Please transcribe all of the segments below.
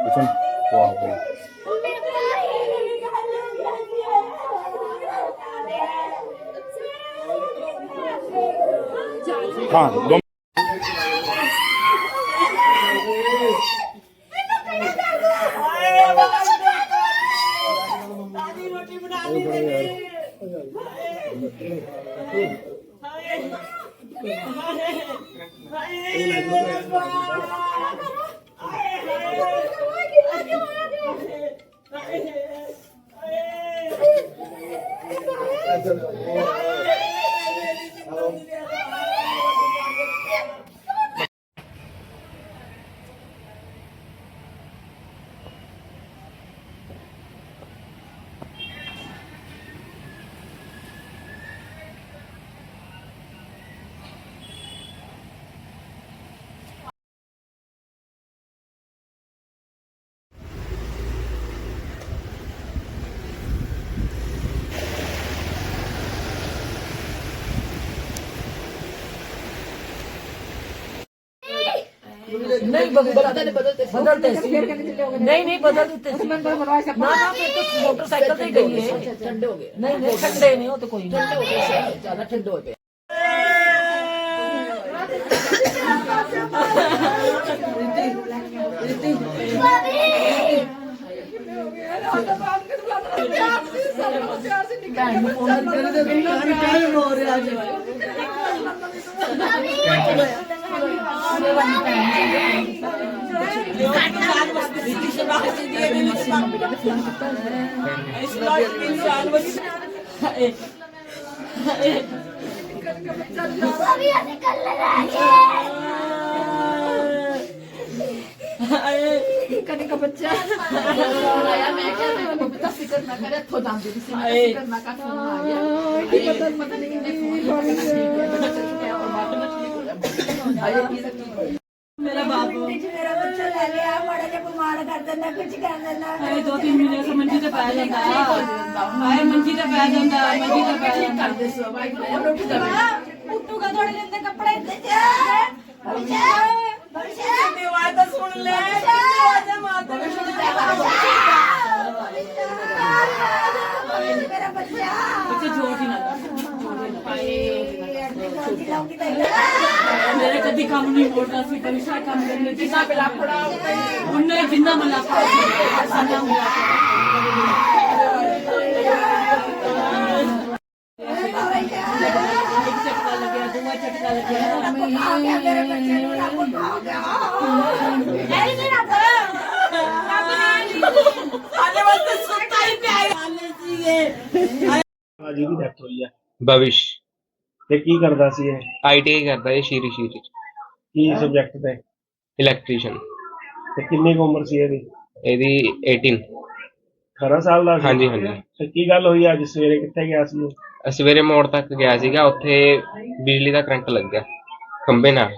Bikin kuah gue. हाँ ਹਾਏ ਹਾਏ ਹਾਏ ਹਾਏ نہیں بدلتے نہیں نہیں بدلتے۔ موٹر سائیکل سے گئی ہے۔ نہیں ٹھنڈے نہیں ہو تو کوئی زیادہ ٹھنڈے ہوتے ہو رہا ہے ਸਭੀ ਅਸੀਂ ਕੱਲੇ ਰਹਿ ਗਏ ਕਦੇ ਕਾ ਬੱਚਾ ਆਇਆ ਮੈਂ ਕਿਹਾ ਮੈਂ ਬਬਤਾ ਫਿਕਰ ਨਾ ਕਰੇ ਥੋ ਦਾਮ ਦੇ ਸੀ ਮੈਂ ਫਿਕਰ ਨਾ ਕਰ ਫੋਨ ਆ ਗਿਆ ਕੀ ਪਤਾ ਪਤਾ ਨਹੀਂ ਮੇਰਾ ਬਾਪ ਵਿੱਚ ਮੇਰਾ ਬੱਚਾ ਲੈ ਲਿਆ ਮਾੜਾ ਜਿਹਾ ਬਿਮਾਰ ਕਰ ਦਿੰਦਾ ਕੁਝ ਕਰ ਦਿੰਦਾ। ਹਾਏ ਦੋ ਤਿੰਨ ਮਹੀਨੇ ਸੇ ਮੰਜੀ ਤੇ ਪੈ ਜਾਂਦਾ। ਹਾਏ ਮੰਜੀ ਤੇ ਪੈ ਜਾਂਦਾ ਮੰਜੀ ਤੇ ਪੈ ਜਾਂਦਾ ਕਰਦੇ ਸੋ ਬਾਈ ਕੋਲ ਉੱਠ ਜਾਵੇ ਪੁੱਟੂ ਕਾ ਤੁਹਾਡੇ ਲੈਂਦੇ ਕੱਪੜੇ। ਬਰਸ਼ਾ ਬਰਸ਼ਾ ਤੇ ਵਾਦਾ ਸੁਣ ਲੈ। ਵਾਦਾ ਮਾਤਾ ਨੂੰ ਸੁਣ ਲੈ ਮੇਰਾ ਬੱਚਾ। ਬੱਚਾ ਜੋਰ ਦੀ ਨਾ ਪਾਏ ਲਾਉਂਗੀ ਤਾਂ ਕਦੀ ਕੰਮ ਨਹੀਂ ਮੋੜਦਾ ਸੀ ਕਮਿਸ਼ਾ ਕੰਮ ਕਰਨੇ ਜਿੰਨਾ ਪਿਲਾ ਪੜਾ ਉਹਨੇ ਜਿੰਨਾ ਮਲਾ ਪੜਾ ਸਾਡਾ ਹੋਇਆ ਇੱਕ ਝਟਕਾ ਲੱਗਿਆ ਦੂਆ ਝਟਕਾ ਲੱਗਿਆ मेरे बच्चे को ना पुट्टू हो गया ऐसे नहीं ना करो ਸਾਡੇ ਵਾਸਤੇ ਸੁੱਤਾ ਹੀ ਪਿਆ ਹਾਲੇ ਸੀਗੇ ਜੀ ਤੇ ਕੀ ਕਰਦਾ ਸੀ ਇਹ? ਆਈਟੀਆਈ ਕਰਦਾ ਹੈ ਸ਼ੀਰੀ ਸ਼ੀਰੀ ਕੀ ਸਬਜੈਕਟ ਤੇ? ਇਲੈਕਟ੍ਰੀਸ਼ੀਅਨ ਤੇ ਕਿੰਨੀ ਕੁ ਉਮਰ ਸੀ ਇਹਦੀ? ਇਹਦੀ 18 18 ਸਾਲ ਦਾ ਸੀ? ਹਾਂਜੀ ਹਾਂਜੀ। ਤੇ ਕੀ ਗੱਲ ਹੋਈ ਅੱਜ? ਸਵੇਰੇ ਕਿੱਥੇ ਗਿਆ ਸੀ ਉਹ? ਸਵੇਰੇ ਮੋੜ ਤੱਕ ਗਿਆ ਸੀਗਾ ਉੱਥੇ ਬਿਜਲੀ ਦਾ ਕਰੰਟ ਲੱਗ ਗਿਆ ਖੰਭੇ ਨਾਲ।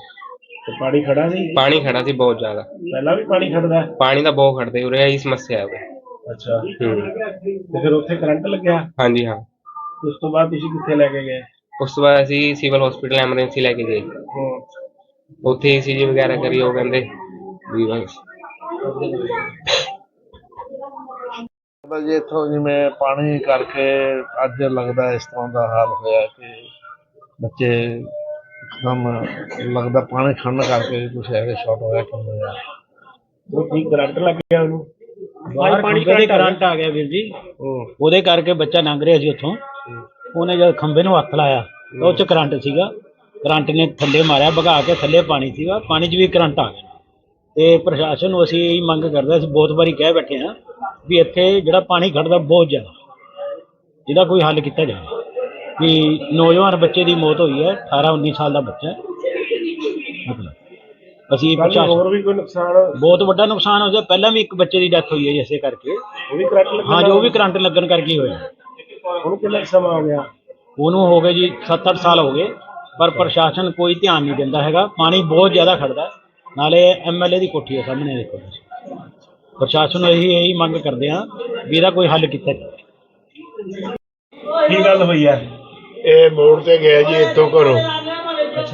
ਤੇ ਪਾਣੀ ਖੜਾ ਸੀ? ਪਾਣੀ ਖੜਾ ਸੀ ਬਹੁਤ ਜ਼ਿਆਦਾ। ਪਹਿਲਾਂ ਵੀ ਪਾਣੀ ਖੜਦਾ? ਹੈ? ਪਾਣੀ ਦਾ ਬਹੁਤ ਖੜਦੇ ਉਰੇ ਇਹੀ ਸਮੱਸਿਆ ਹੈ। ਉਰੇ ਅੱਛਾ। ਹੂੰ। ਤੇ ਫਿਰ ਉੱਥੇ ਕਰੰਟ ਲੱਗਿਆ? ਹਾਂਜੀ ਹਾਂ। ਉਸ ਤੋਂ ਬਾਅਦ ਤੁਸੀਂ ਕਿੱਥੇ ਲੈ ਕੇ ਗਏ? ਉਸ ਤੋਂ ਬਾਅਦ ਅਸੀਂ ਸਿਵਲ ਹਸਪੀਟਲ ਐਮਰਜੈਂਸੀ ਲੈ ਕੇ ਗਏ। ਉੱਥੇ ਈਸੀਜੀ ਵਗੈਰਾ ਕਰੀ ਉਹ ਕਹਿੰਦੇ ਵੀ ਬਸ। ਜੀ ਇੱਥੋਂ ਜਿਵੇਂ ਪਾਣੀ ਕਰਕੇ ਅੱਜ ਲੱਗਦਾ ਇਸ ਤਰ੍ਹਾਂ ਦਾ ਹਾਲ ਹੋਇਆ ਕਿ ਬੱਚੇ ਇੱਕਦਮ ਲੱਗਦਾ ਪਾਣੀ ਖੜਨ ਕਰਕੇ ਕੁਛ ਐਵੇਂ ਸ਼ਾਰਟ ਹੋਇਆ ਕਿ ਹੋਇਆ। ਉਹ ਕੀ ਕਰੰਟ ਲੱਗ ਗਿਆ ਉਹਨੂੰ। ਬਾਹਰ ਦੇ ਕਰੰਟ ਆ ਗਿਆ। ਵੀਰ ਜੀ। ਉਹ ਉਹਦੇ ਕਰਕੇ ਬੱਚਾ ਲੰਘ ਰਿਹਾ ਸੀ ਉੱਥੋਂ। ਉਹਨੇ ਜਦ ਖੰਭੇ ਨੂੰ ਹੱਥ ਲਾਇਆ ਤਾਂ ਉਹ ਚ ਕਰੰਟ ਸੀਗਾ। ਕਰੰਟ ਨੇ ਥੱਲੇ ਮਾਰਿਆ ਭਗਾ ਕੇ ਥੱਲੇ ਪਾਣੀ ਸੀਗਾ। ਪਾਣੀ 'ਚ ਵੀ ਕਰੰਟ ਆ ਗਿਆ। ਤੇ ਪ੍ਰਸ਼ਾਸਨ ਨੂੰ ਅਸੀਂ ਇਹੀ ਮੰਗ ਕਰਦੇ ਅਸੀਂ ਬਹੁਤ ਵਾਰੀ ਕਹਿ ਬੈਠੇ ਹਾਂ ਵੀ ਇੱਥੇ ਜਿਹੜਾ ਪਾਣੀ ਖੜਦਾ ਬਹੁਤ ਜ਼ਿਆਦਾ ਇਹਦਾ ਕੋਈ ਹੱਲ ਕੀਤਾ ਜਾਵੇ। ਵੀ ਨੌਜਵਾਨ ਬੱਚੇ ਦੀ ਮੌਤ ਹੋਈ ਹੈ 18 19 ਸਾਲ ਦਾ ਬੱਚਾ ਹੈ। ਮਤਲਬ ਅਸੀਂ ਕੱਲ ਪ੍ਰਸ਼ਾਸਨ ਹੋਰ ਵੀ ਕੋਈ ਨੁਕਸਾਨ ਬਹੁਤ ਵੱਡਾ ਨੁਕਸਾਨ ਹੋ ਗਿਆ। ਪਹਿਲਾਂ ਵੀ ਇੱਕ ਬੱਚੇ ਦੀ ਡੈਥ ਹੋਈ ਹੈ ਜੀ ਇਸੇ ਕਰਕੇ। ਉਹ ਵੀ ਕਰੰਟ ਲੱਗਾ ਹਾਂ ਜੋ ਵੀ ਕਰੰਟ ਲੱਗਣ ਕਰਕੇ ਹੀ ਹੋਇਆ। ਉਹਨੂੰ ਕਿੰਨਾ ਕੁ ਸਮਾਂ ਹੋ ਗਿਆ? ਉਹਨੂੰ ਹੋ ਗਏ ਜੀ 7-8 ਸਾਲ ਹੋ ਗਏ ਪਰ ਪ੍ਰਸ਼ਾਸਨ ਕੋਈ ਧਿਆਨ ਨਹੀਂ ਦਿੰਦਾ ਹੈਗਾ। ਪਾਣੀ ਬਹੁਤ ਜ਼ਿਆਦਾ ਖੜਦਾ ਹੈ। ਨਾਲੇ ਐਮਐਲਏ ਦੀ ਕੋਠੀ ਹੈ ਸਾਹਮਣੇ ਦੇਖੋ ਤੁਸੀਂ। ਪ੍ਰਸ਼ਾਸਨ ਨੂੰ ਇਹੀ ਇਹੀ ਮੰਗ ਕਰਦੇ ਆ ਵੀ ਇਹਦਾ ਕੋਈ ਹੱਲ ਕੀਤਾ ਜਾਵੇ। ਕੀ ਗੱਲ ਹੋਈ ਹੈ? ਇਹ ਮੋੜ ਤੇ ਗਿਆ ਜੀ ਇੱਥੋਂ ਘਰੋਂ।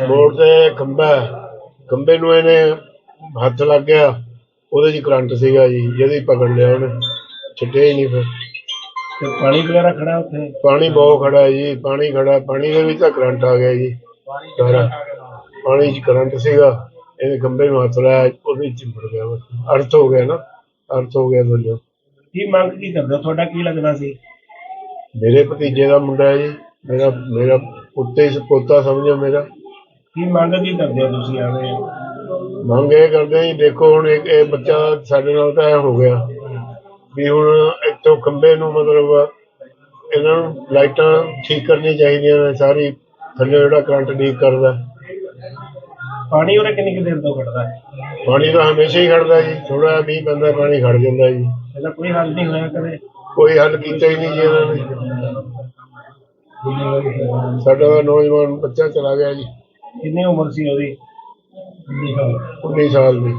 ਮੋੜ ਤੇ ਖੰਭਾ। ਖੰਭੇ ਨੂੰ ਇਹਨੇ ਹੱਥ ਲੱਗ ਗਿਆ। ਉਹਦੇ 'ਚ ਕਰੰਟ ਸੀਗਾ ਜੀ। ਜਿਹਦੀ ਪਕੜ ਲਿਆ ਉਹਨੇ। ਛੱਡਿਆ ਹੀ ਨਹੀਂ ਫਿਰ। ਤੇ ਪਾਣੀ ਵਗੈਰਾ ਖੜਾ ਉੱਥੇ? ਪਾਣੀ ਬਹੁਤ ਖੜਾ ਹੈ ਜੀ ਪਾਣੀ ਖੜਾ ਪਾਣੀ ਦੇ ਵਿੱਚ ਤਾਂ ਕਰੰਟ ਆ ਗਿਆ ਜੀ ਸਾਰਾ। ਪਾਣੀ 'ਚ ਕਰੰਟ ਸੀਗਾ ਇਹਨੇ ਖੰਭੇ ਨੂੰ ਹੱਥ ਲਾਇਆ ਉਹਦੇ 'ਚ ਚਿੰਬੜ ਗਿਆ ਬਸ। ਅਰਥ ਹੋ ਗਿਆ ਨਾ ਅਰਥ ਹੋ ਗਿਆ ਬੋਲੋ। ਕੀ ਮੰਗ ਕੀ ਕਰਦੇ ਹੋ? ਤੁਹਾਡਾ ਕੀ ਲੱਗਦਾ ਸੀ? ਮੇਰੇ ਭਤੀਜੇ ਦਾ ਮੁੰਡਾ ਹੈ ਜੀ ਮੇਰਾ ਮੇਰਾ ਪੁੱਤੇ ਪੋਤਾ ਸਮਝੋ ਮੇਰਾ। ਕੀ ਮੰਗ ਕੀ ਕਰਦੇ ਹੋ ਤੁਸੀਂ ਆਵੇ ਮੰਗ ਇਹ ਕਰਦੇ ਆ ਜੀ ਦੇਖੋ ਹੁਣ ਇਹ ਬੱਚਾ ਸਾਡੇ ਨਾਲ ਤਾਂ ਐ ਹੋ ਗਿਆ। ਵੀ ਹੁਣ ਇੱਥੋਂ ਖੰਭੇ ਨੂੰ ਮਤਲਬ ਇਹਨਾਂ ਨੂੰ ਲਾਈਟਾਂ ਠੀਕ ਕਰਨੀ ਚਾਹੀਦੀਆਂ ਨੇ ਸਾਰੀ ਥੱਲੇ ਜਿਹੜਾ ਕਰੰਟ ਲੀਕ ਕਰਦਾ। ਪਾਣੀ ਉਹਨੇ ਕਿੰਨੀ ਕੁ ਦੇਰ ਤੋਂ ਖੜਦਾ ਹੈ? ਪਾਣੀ ਤਾਂ ਹਮੇਸ਼ਾ ਹੀ ਖੜਦਾ ਜੀ ਥੋੜਾ ਮੀਂਹ ਪੈਂਦਾ ਪਾਣੀ ਖੜ ਜਾਂਦਾ ਜੀ। ਇਹਦਾ ਕੋਈ ਹੱਲ ਨਹੀਂ ਹੋਇਆ ਕਦੇ? ਕੋਈ ਹੱਲ ਕੀਤਾ ਹੀ ਨਹੀਂ ਜੀ ਇਹਨਾਂ ਨੇ। ਸਾਡਾ ਤਾਂ ਨੌਜਵਾਨ ਬੱਚਾ ਚਲਾ ਗਿਆ ਜੀ। ਕਿੰਨੀ ਉਮਰ ਸੀ ਉਹਦੀ? 19 ਸਾਲ ਦੀ।